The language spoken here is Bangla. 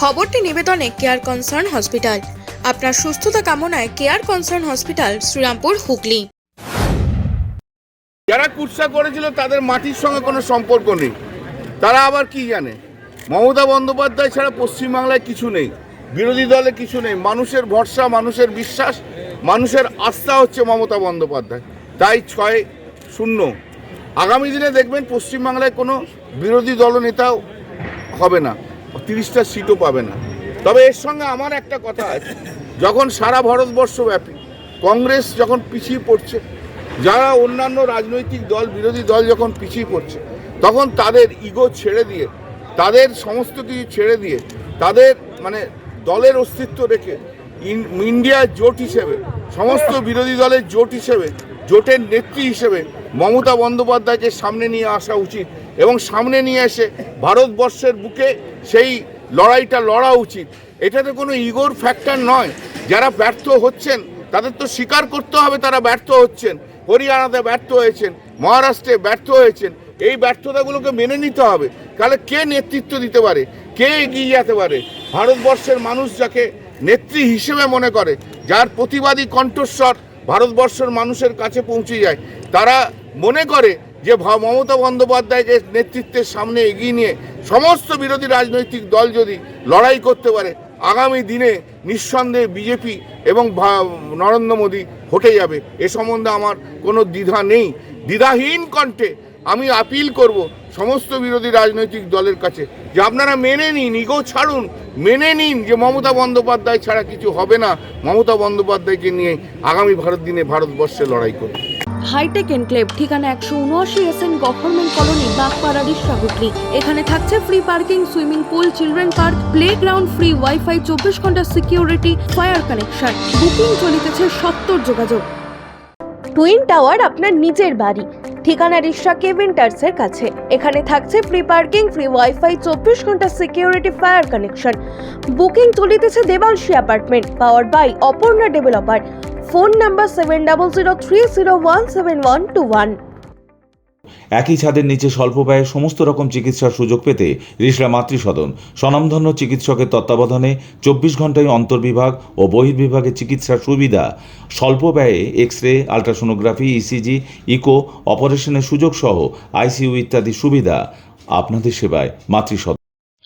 খবরটি নিবেদনে কেয়ার কনসার্ন হসপিটাল আপনার সুস্থতা কামনায় care concern hospital Serampore, Hooghly. যারা কুৎসা করেছিল, তাদের মাটির সঙ্গে কোনো সম্পর্ক নেই। তারা আবার কি জানে? মমতা বন্দ্যোপাধ্যায় ছাড়া পশ্চিমবাংলায় কিছু নেই। বিরোধী দলে কিছু নেই। মানুষের ভরসা, মানুষের বিশ্বাস, মানুষের আস্থা হচ্ছে মমতা বন্দ্যোপাধ্যায়। তাই ছয় শূন্য। আগামী দিনে দেখবেন পশ্চিমবাংলায় কোনো বিরোধী দলনেতাও হবে না। তিরিশটা সিটও পাবে না। তবে এর সঙ্গে আমার একটা কথা আছে। যখন সারা ভারতবর্ষব্যাপী কংগ্রেস যখন পিছিয়ে পড়ছে, যারা অন্যান্য রাজনৈতিক দল, বিরোধী দল যখন পিছিয়ে পড়ছে, তখন তাদের ইগো ছেড়ে দিয়ে, তাদের সমস্ত কিছু ছেড়ে দিয়ে, তাদের মানে দলের অস্তিত্ব রেখে, ইন- ইন্ডিয়া জোট হিসেবে, সমস্ত বিরোধী দলের জোট হিসেবে, জোটের নেত্রী হিসেবে মমতা বন্দ্যোপাধ্যায়কে সামনে নিয়ে আসা উচিত। এবং সামনে নিয়ে এসে ভারতবর্ষের বুকে সেই লড়াইটা লড়া উচিত। এটাতে কোনো ইগোর ফ্যাক্টর নয়। যারা ব্যর্থ হচ্ছেন, তাদের তো স্বীকার করতে হবে তারা ব্যর্থ হচ্ছেন। হরিয়ানাতে ব্যর্থ হয়েছেন, মহারাষ্ট্রে ব্যর্থ হয়েছেন। এই ব্যর্থতাগুলোকে মেনে নিতে হবে। তাহলে কে নেতৃত্ব দিতে পারে? কে এগিয়ে যেতে পারে? ভারতবর্ষের মানুষ যাকে নেত্রী হিসেবে মনে করে, যার প্রতিবাদী কণ্ঠস্বর ভারতবর্ষের মানুষের কাছে পৌঁছে যায়, তারা মনে করে যে মমতা বন্দ্যোপাধ্যায়কে নেতৃত্বের সামনে এগিয়ে নিয়ে সমস্ত বিরোধী রাজনৈতিক দল যদি লড়াই করতে পারে, আগামী দিনে নিঃসন্দেহে বিজেপি এবং নরেন্দ্র মোদী হটে যাবে। এ সম্বন্ধে আমার কোনো দ্বিধা নেই। দ্বিধাহীন কণ্ঠে আমি আপিল করব সমস্ত বিরোধী রাজনৈতিক দলের কাছে যে আপনারা মেনে নিন, ইগো ছাড়ুন, মেনে নিন যে মমতা বন্দ্যোপাধ্যায় ছাড়া কিছু হবে না। মমতা বন্দ্যোপাধ্যায়কে নিয়ে আগামী ভারত দিনে ভারতবর্ষে লড়াই করুন। হাইটেক এনক্লেভ ঠিকানা একশো উনআশি S N government colony Bagpara Risha এখানে থাকছে free parking swimming pool children park play ground free wifi চব্বিশ ঘণ্টা সিকিউরিটি ফায়ার কানেকশন বুকিং চলিতেছে সত্তর যোগাযোগ। টুইন টাওয়ার আপনার নিজের বাড়ি, ঠিকানা রিসা কেভিন্টার্সের কাছে। এখানে থাকছে ফ্রি পার্কিং ফ্রি ওয়াইফাই চব্বিশ ঘণ্টা সিকিউরিটি ফায়ার কানেকশন বুকিং চলিতেছে Debanshi apartment power by Aparna developer phone number seven double zero three zero one seven one two one. একই ছাদের নিচে স্বল্প ব্যয়ে সমস্ত রকম চিকিৎসার সুযোগ পেতে রিসরা মাতৃসদন, স্বনামধন্য চিকিৎসকের তত্ত্বাবধানে চব্বিশ ঘন্টায় অন্তর্বিভাগ ও বহির্বিভাগে চিকিৎসার সুবিধা, স্বল্প ব্যয়ে X ray ultrasonography, ECG, eco, অপারেশনের সুযোগ সহ আইসিইউ ইত্যাদি সুবিধা, আপনাদের সেবায় মাতৃসদন।